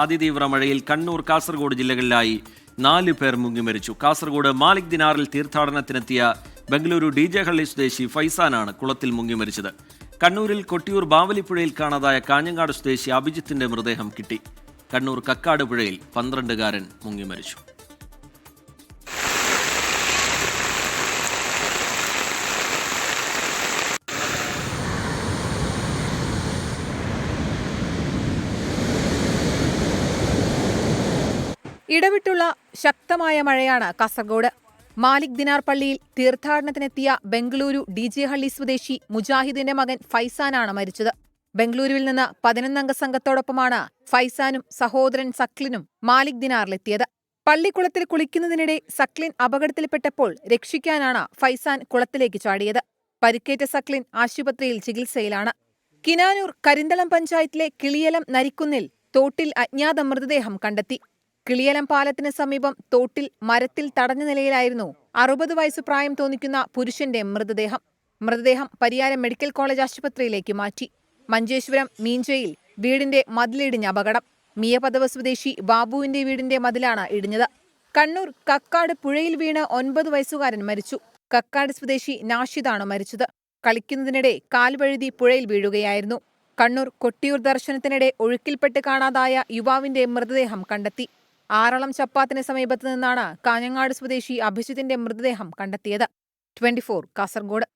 അതിതീവ്ര മഴയിൽ കണ്ണൂർ കാസർഗോഡ് ജില്ലകളിലായി നാല് പേർ മുങ്ങി മരിച്ചു. കാസർഗോഡ് മാലിക് ദിനാറിൽ തീർത്ഥാടനത്തിനെത്തിയ ബംഗളൂരു ഡി ജെ ഹള്ളി സ്വദേശി ഫൈസാനാണ് കുളത്തിൽ മുങ്ങി മരിച്ചത്. കണ്ണൂരിൽ കൊട്ടിയൂർ ബാവലിപ്പുഴയിൽ കാണാതായ കാഞ്ഞങ്ങാട് സ്വദേശി അഭിജിത്തിന്റെ മൃതദേഹം കിട്ടി. കണ്ണൂർ കക്കാട് പുഴയിൽ പന്ത്രണ്ടുകാരൻ മുങ്ങി മരിച്ചു. ഇടവിട്ടുള്ള ശക്തമായ മഴയാണ് കാസർഗോഡ്. മാലിക് ദിനാർ പള്ളിയിൽ തീർത്ഥാടനത്തിനെത്തിയ ബംഗളൂരു ഡി ജെ ഹള്ളി സ്വദേശി മുജാഹിദിന്റെ മകൻ ഫൈസാനാണ് മരിച്ചത്. ബംഗളൂരുവിൽ നിന്ന് പതിനൊന്നംഗ സംഘത്തോടൊപ്പമാണ് ഫൈസാനും സഹോദരൻ സക്ലിനും മാലിക് ദിനാറിലെത്തിയത്. പള്ളിക്കുളത്തിൽ കുളിക്കുന്നതിനിടെ സക്ലിൻ അപകടത്തിൽപ്പെട്ടപ്പോൾ രക്ഷിക്കാനാണ് ഫൈസാൻ കുളത്തിലേക്ക് ചാടിയത്. പരിക്കേറ്റ സക്ലിൻ ആശുപത്രിയിൽ ചികിത്സയിലാണ്. കിനാനൂർ കരിന്തളം പഞ്ചായത്തിലെ കിളിയലം നരിക്കുന്നിൽ തോട്ടിൽ അജ്ഞാത മൃതദേഹം കണ്ടെത്തി. കിളിയലം പാലത്തിന് സമീപം തോട്ടിൽ മരത്തിൽ തടഞ്ഞ നിലയിലായിരുന്നു അറുപത് വയസ്സ് പ്രായം തോന്നിക്കുന്ന പുരുഷന്റെ മൃതദേഹം. മൃതദേഹം പരിയാരം മെഡിക്കൽ കോളേജ് ആശുപത്രിയിലേക്ക് മാറ്റി. മഞ്ചേശ്വരം മീഞ്ചയിൽ വീടിന്റെ മതിലിടിഞ്ഞ അപകടം. മിയപദവ സ്വദേശി ബാബുവിന്റെ വീടിന്റെ മതിലാണ് ഇടിഞ്ഞത്. കണ്ണൂർ കക്കാട് പുഴയിൽ വീണ് ഒൻപത് വയസ്സുകാരൻ മരിച്ചു. കക്കാട് സ്വദേശി നാഷിദാണ് മരിച്ചത്. കളിക്കുന്നതിനിടെ കാൽവഴുതി പുഴയിൽ വീഴുകയായിരുന്നു. കണ്ണൂർ കൊട്ടിയൂർ ദർശനത്തിനിടെ ഒഴുക്കിൽപ്പെട്ട് കാണാതായ യുവാവിന്റെ മൃതദേഹം കണ്ടെത്തി. ആറളം ചപ്പാത്തിന് സമീപത്ത് നിന്നാണ് കാഞ്ഞങ്ങാട് സ്വദേശി അഭിജിത്തിന്റെ മൃതദേഹം കണ്ടെത്തിയത്. ട്വന്റി കാസർഗോഡ്.